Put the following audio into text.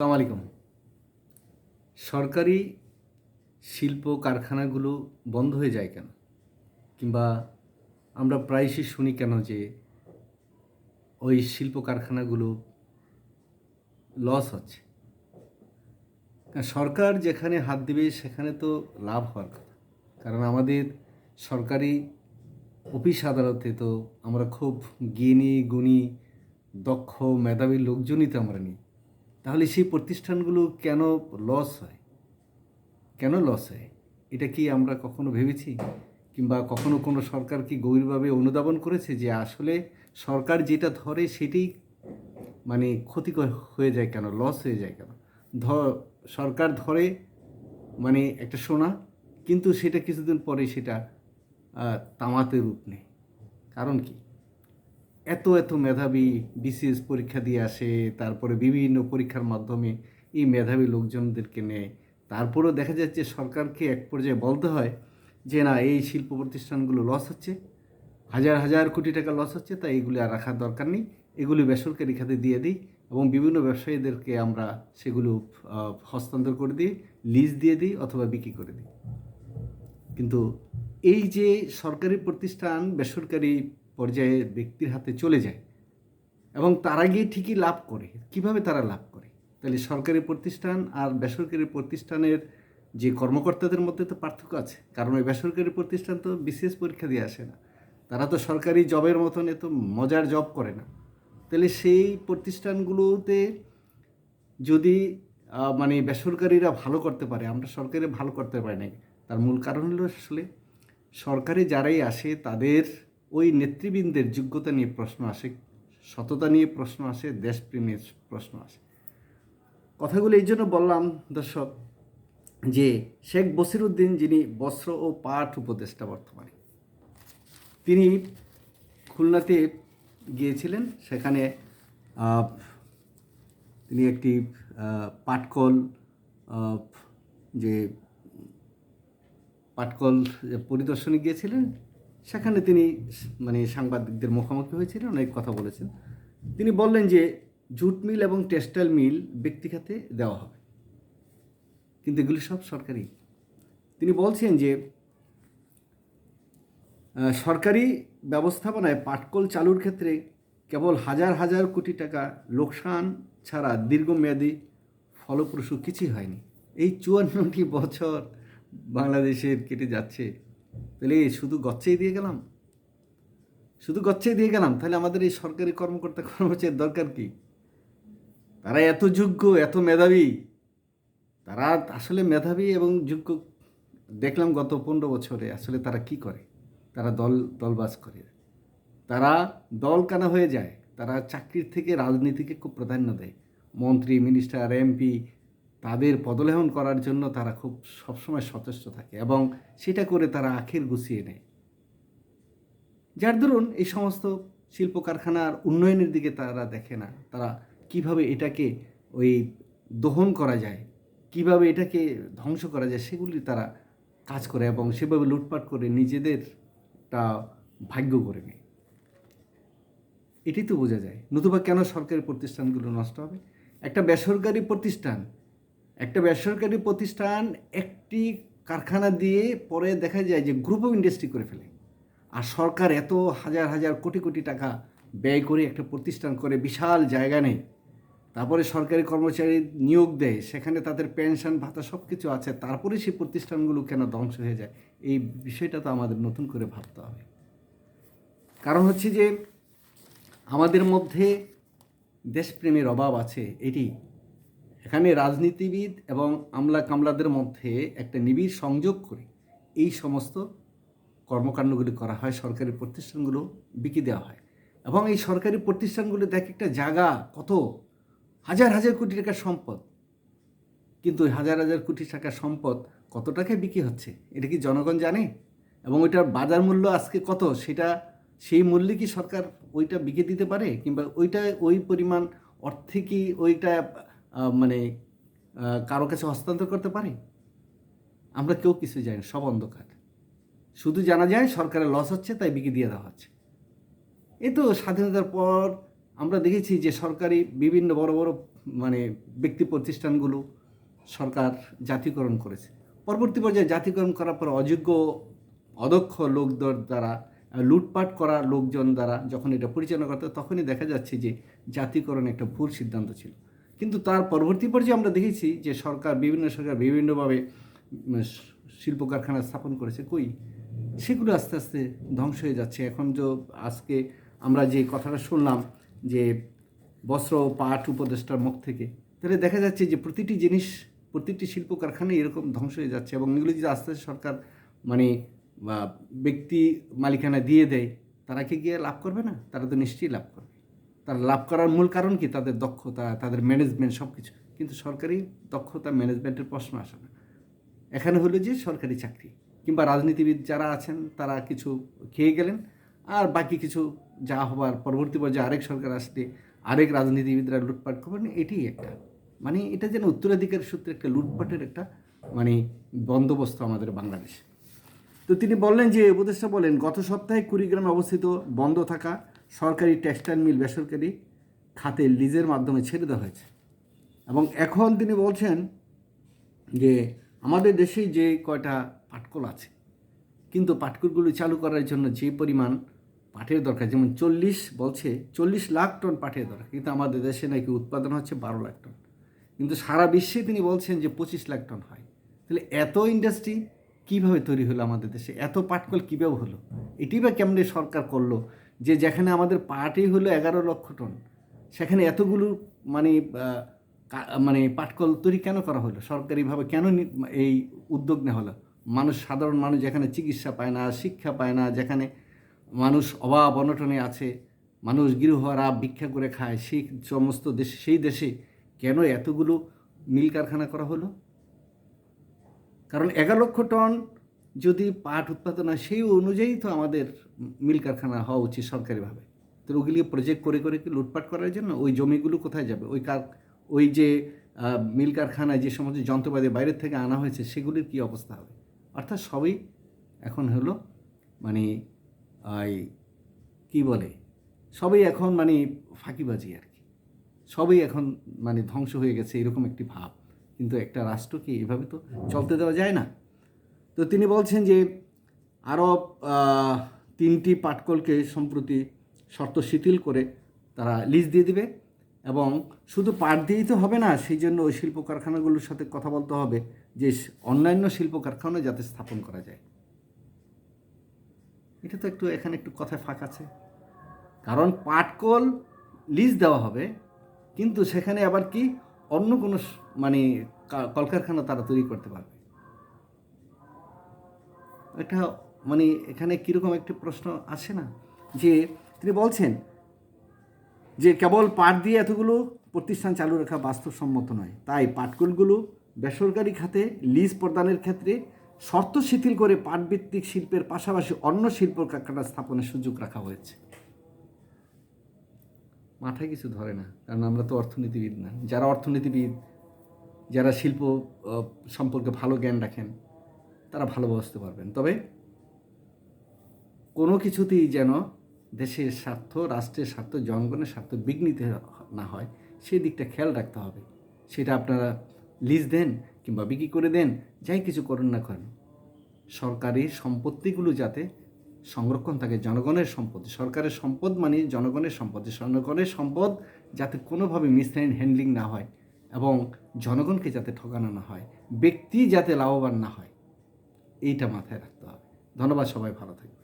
আসসালামু আলাইকুম। সরকারি শিল্প কারখানাগুলো বন্ধ হয়ে যায় কেন? কিংবা আমরা প্রায়শই শুনি কেন যে ওই শিল্প কারখানাগুলো লস হচ্ছে? সরকার যেখানে হাত দেবে, সেখানে তো লাভ হওয়ার কথা। কারণ আমাদের সরকারি অফিস আদালতে তো আমরা খুব জ্ঞানী গুণী, দক্ষ, মেধাবী লোকজনই তো আমরা নিই। তাহলে সেই প্রতিষ্ঠানগুলো কেন লস হয়? কেন লস হয়? এটা কি আমরা কখনো ভেবেছি? কিংবা কখনো কোনো সরকার কি গভীরভাবে অনুধাবন করেছে যে আসলে সরকার যেটা ধরে সেটাই মানে ক্ষতি ক- হয়ে যায় কেন? লস হয়ে যায় কেন? ধ সরকার ধরে মানে একটা সোনা, কিন্তু সেটা কিছুদিন পরে সেটা তামাতে রূপ নেয়। কারণ কি? এত এত মেধাবী বিসিএস পরীক্ষা দিয়ে আসে, তারপরে বিভিন্ন পরীক্ষার মাধ্যমে এই মেধাবী লোকজনদেরকে নেয়। তারপরেও দেখা যাচ্ছে সরকারকে এক পর্যায়ে বলতে হয় যে, না, এই শিল্প প্রতিষ্ঠানগুলো লস হচ্ছে। হাজার হাজার কোটি টাকা লস হচ্ছে, তাই এগুলি আর রাখার দরকার নেই। এগুলি বেসরকারি খাতে দিয়ে দিই এবং বিভিন্ন ব্যবসায়ীদেরকে আমরা সেগুলো হস্তান্তর করে দিই লিজ দিয়ে দিই অথবা বিক্রি করে দিই। কিন্তু এই যে সরকারি প্রতিষ্ঠান, বেসরকারি পর্যায়ে ব্যক্তির হাতে চলে যায় এবং তারা গিয়ে ঠিকই লাভ করে। কীভাবে তারা লাভ করে? তাহলে সরকারি প্রতিষ্ঠান আর বেসরকারি প্রতিষ্ঠানের যে কর্মকর্তাদের মধ্যে তো পার্থক্য আছে। কারণ ওই বেসরকারি প্রতিষ্ঠান তো বিশেষ পরীক্ষা দিয়ে আসে না। তারা তো সরকারি জবের মতন এত মজার জব করে না। তাহলে সেই প্রতিষ্ঠানগুলোতে যদি মানে বেসরকারিরা ভালো করতে পারে, আমরা সরকারি ভালো করতে পারি না তার মূল কারণ হলো আসলে সরকারি যারাই আসে তাদের ওই নেতৃবৃন্দের যোগ্যতা নিয়ে প্রশ্ন আসে, সততা নিয়ে প্রশ্ন আসে, দেশপ্রেমের প্রশ্ন আসে। কথাগুলো এই জন্য বললাম, দর্শক, যে শেখ বসিরুদ্দিন যিনি বস্ত্র ও পাঠ উপদেষ্টা বর্তমানে, তিনি খুলনাতে গিয়েছিলেন। সেখানে তিনি একটি পাটকল যে পাটকল পরিদর্শনে গিয়েছিলেন। সেখানে তিনি মানে সাংবাদিকদের মুখোমুখি হয়েছিলেন, অনেক কথা বলেছেন। তিনি বললেন যে, জুট মিল এবং টেক্সটাইল মিল ব্যক্তিখাতে দেওয়া হবে। কিন্তু এগুলি সব সরকারি। তিনি বলছেন যে সরকারি ব্যবস্থাপনায় পাটকল চালুর ক্ষেত্রে কেবল হাজার হাজার কোটি টাকা লোকসান ছাড়া দীর্ঘমেয়াদী ফলপ্রসূ কিছুই হয়নি। এই চুয়ান্নটি বছর বাংলাদেশের কেটে যাচ্ছে। তাহলে শুধু গচ্ছেই দিয়ে গেলাম? শুধু গচ্ছেই দিয়ে গেলাম? তাহলে আমাদের এই সরকারি কর্মকর্তা কর্মচারীর দরকার কি? তারা এত যোগ্য, এত মেধাবী। তারা আসলে মেধাবী এবং যোগ্য। দেখলাম গত পনেরো বছরে আসলে তারা কি করে? তারা দল দলবাস করে। তারা দল কানা হয়ে যায়। তারা চাকরির থেকে রাজনীতিকে খুব প্রাধান্য দেয়। মন্ত্রী, মিনিস্টার, এমপি তাদের পদলেহন করার জন্য তারা খুব সবসময় সচেষ্ট থাকে এবং সেটা করে তারা আখের গুছিয়ে নেয়। যার দরুন এই সমস্ত শিল্প কারখানার উন্নয়নের দিকে তারা দেখে না। তারা কীভাবে এটাকে ওই দহন করা যায়, কীভাবে এটাকে ধ্বংস করা যায় সেগুলি তারা কাজ করে এবং সেভাবে লুটপাট করে নিজেদেরটা ভাগ্য করে নেয়। এটি তো বোঝা যায়। নতুবা কেন সরকারি প্রতিষ্ঠানগুলো নষ্ট হবে? একটা বেসরকারি প্রতিষ্ঠান একটা বেসরকারি প্রতিষ্ঠান একটি কারখানা দিয়ে পরে দেখা যায় যে গ্রুপ অফ ইন্ডাস্ট্রি করে ফেলে। আর সরকার এত হাজার হাজার কোটি কোটি টাকা ব্যয় করে একটা প্রতিষ্ঠান করে, বিশাল জায়গা নেই। তারপরে সরকারি কর্মচারী নিয়োগ দেয়, সেখানে তাদের পেনশন ভাতা সব কিছু আছে, তারপরে সেই প্রতিষ্ঠানগুলো কেন ধ্বংস হয়ে যায়? এই বিষয়টা তো আমাদের নতুন করে ভাবতে হবে। কারণ হচ্ছে যে আমাদের মধ্যে দেশপ্রেমের অভাব আছে, এটি এখানে রাজনীতিবিদ এবং আমলা কামলাদের মধ্যে একটা নিবিড় সংযোগ করে এই সমস্ত কর্মকাণ্ডগুলি করা হয়, সরকারি প্রতিষ্ঠানগুলো বিকি দেওয়া হয়। এবং এই সরকারি প্রতিষ্ঠানগুলো দেখ একটা জায়গা কত? হাজার হাজার কোটি টাকার সম্পদ। কিন্তু ওই হাজার হাজার কোটি টাকার সম্পদ কত টাকায় বিক্রি হচ্ছে, এটা কি জনগণ জানে? এবং ওইটার বাজার মূল্য আজকে কত? সেটা, সেই মূল্যে কি সরকার ওইটা বিকে দিতে পারে? কিংবা ওইটা ওই পরিমাণ অর্থে কি ওইটা মানে কারও কাছে হস্তান্তর করতে পারে? আমরা কেউ কিছু জানি সব অন্ধকার। শুধু জানা যায় সরকারের লস হচ্ছে, তাই বিকে দিয়ে দেওয়া হচ্ছে। এই তো স্বাধীনতার পর আমরা দেখেছি যে সরকারি বিভিন্ন বড় বড় মানে ব্যক্তি প্রতিষ্ঠানগুলো সরকার জাতীয়করণ করেছে। পরবর্তী পর্যায়ে জাতীয়করণ করার পর অযোগ্য, অদক্ষ লোকদের দ্বারা লুটপাট করা লোকজন দ্বারা যখন এটা পরিচালনা করতে তখনই দেখা যাচ্ছে যে জাতীয়করণ একটা ভুল সিদ্ধান্ত ছিল। কিন্তু তার পরবর্তী পর্যায়ে আমরা দেখেছি যে সরকার, বিভিন্ন সরকার বিভিন্নভাবে শিল্প কারখানা স্থাপন করেছে। কই? সেগুলো আস্তে আস্তে ধ্বংস হয়ে যাচ্ছে। এখন যে আজকে আমরা যে কথাটা শুনলাম যে বস্ত্র পাট উপদেষ্টার মুখ থেকে, তাহলে দেখা যাচ্ছে যে প্রতিটি জিনিস, প্রতিটি শিল্প কারখানা এরকম ধ্বংস হয়ে যাচ্ছে এবং এগুলো যদি আস্তে আস্তে সরকার মানে ব্যক্তি মালিকানা দিয়ে দেয়, তারা কি গিয়ে লাভ করবে না? তারা তো নিশ্চয়ই লাভ করবে। তারা লাভ করার মূল কারণ কি? তাদের দক্ষতা, তাদের ম্যানেজমেন্ট সব কিছু কিন্তু সরকারি দক্ষতা ম্যানেজমেন্টের প্রশ্ন আসে না। এখানে হলো যে সরকারি চাকরি কিংবা রাজনীতিবিদ যারা আছেন, তারা কিছু খেয়ে গেলেন আর বাকি কিছু যা হবার পরবর্তী পর্যায়ে আরেক সরকার আসতে আরেক রাজনীতিবিদরা লুটপাট করবেন এটাই একটা। মানে এটা যেন উত্তরাধিকার সূত্রে একটা লুটপাটের একটা মানে বন্দোবস্ত আমাদের বাংলাদেশে। তো তিনি বললেন যে, উপদেষ্টা বলেন, গত সপ্তাহে কুড়িগ্রামে অবস্থিত বন্ধ থাকা সরকারি টেক্সটাইল মিল বেসরকারি খাতে লিজের মাধ্যমে ছেড়ে দেওয়া হয়েছে। এবং এখন তিনি বলছেন যে আমাদের দেশে যে কয়টা পাটকল আছে, কিন্তু পাটকলগুলো চালু করার জন্য যে পরিমাণ পাটের দরকার, যেমন চল্লিশ বলছে, চল্লিশ লাখ টন পাটের দরকার, কিন্তু আমাদের দেশে নাকি উৎপাদন হচ্ছে বারো লাখ টন। কিন্তু সারা বিশ্বে তিনি বলছেন যে পঁচিশ লাখ টন হয়। তাহলে এত ইন্ডাস্ট্রি কীভাবে তৈরি হলো আমাদের দেশে? এত পাটকল কীভাবে হলো? এটি বা কেমনে সরকার করল? যে যেখানে আমাদের পাটই হলো এগারো লক্ষ টন, সেখানে এতগুলো মানে মানে পাটকল তৈরি কেন করা হলো? সরকারিভাবে কেন এই উদ্যোগ নেওয়া হলো? মানুষ, সাধারণ মানুষ যেখানে চিকিৎসা পায় না, শিক্ষা পায় না, যেখানে মানুষ অভাব অনটনে আছে, মানুষ গৃহহারা ভিক্ষা করে খায়, সেই সমস্ত দেশে, সেই দেশে কেন এতগুলো মিল কারখানা করা হলো? কারণ এগারো লক্ষ টন যদি পাট উৎপাদন হয় সেই অনুযায়ী তো আমাদের মিল কারখানা হওয়া উচিত সরকারিভাবে। তো ওগুলি প্রজেক্ট করে করে কি লুটপাট করার জন্য ওই জমিগুলো কোথায় যাবে? ওই কার, ওই যে মিল কারখানায় যে সমস্ত যন্ত্রপাতি বাইরের থেকে আনা হয়েছে সেগুলির কী অবস্থা হবে? অর্থাৎ সবই এখন হলো মানে এই কী বলে? সবই এখন মানে ফাঁকিবাজি আর কি। সবই এখন মানে ধ্বংস হয়ে গেছে এরকম একটি ভাব। কিন্তু একটা রাষ্ট্রকে এভাবে তো চলতে দেওয়া যায় না? তো তিনি বলছেন যে আরও তিনটি পাটকলকে সম্প্রতি শর্ত শিথিল করে তারা লিজ দিয়ে দিবে এবং শুধু পাট দিয়েই তো হবে না, সেই জন্য ওই শিল্প কারখানাগুলোর সাথে কথা বলতে হবে যে অন্যান্য শিল্প কারখানা যাতে স্থাপন করা যায়। এটা তো একটু, এখানে একটু কথায় ফাঁক আছে। কারণ পাটকল লিজ দেওয়া হবে, কিন্তু সেখানে আবার কি অন্য কোনো মানে কলকারখানা তারা তৈরি করতে পারবে। এটা মানে এখানে কীরকম একটি প্রশ্ন আসে না? যে তিনি বলছেন যে কেবল পাট দিয়ে এতগুলো প্রতিষ্ঠান চালু রাখা বাস্তবসম্মত নয়। তাই পাটকলগুলো বেসরকারি খাতে লিজ প্রদানের ক্ষেত্রে শর্ত শিথিল করে পাটভিত্তিক শিল্পের পাশাপাশি অন্য শিল্প কারখানা স্থাপনের সুযোগ রাখা হয়েছে। মাথায় কিছু ধরে না, কারণ আমরা তো অর্থনীতিবিদ না। যারা অর্থনীতিবিদ, যারা শিল্প সম্পর্কে ভালো জ্ঞান রাখেন তারা ভালো বুঝতে পারবেন। তবে কোনো কিছুতেই যেন দেশের স্বার্থ, রাষ্ট্রের স্বার্থ, জনগণের স্বার্থ বিঘ্নিত না হয়, সেই দিকটা খেয়াল রাখতে হবে। সেটা আপনারা লিজ দেন কিংবা বিক্রি করে দেন, যাই কিছু করুন না কেন। সরকারি সম্পত্তিগুলো যাতে সংরক্ষণ থাকে, জনগণের সম্পত্তি সরকারের সম্পদ মানে জনগণের সম্পত্তি জনগণের সম্পদ যাতে কোনোভাবে মিসলাইন হ্যান্ডলিং না হয় এবং জনগণকে যাতে ঠকানো না হয়, ব্যক্তি যাতে লাভবান না হয়। এইটা মাথায় রাখতে হবে। ধন্যবাদ সবাই ভালো থাকবে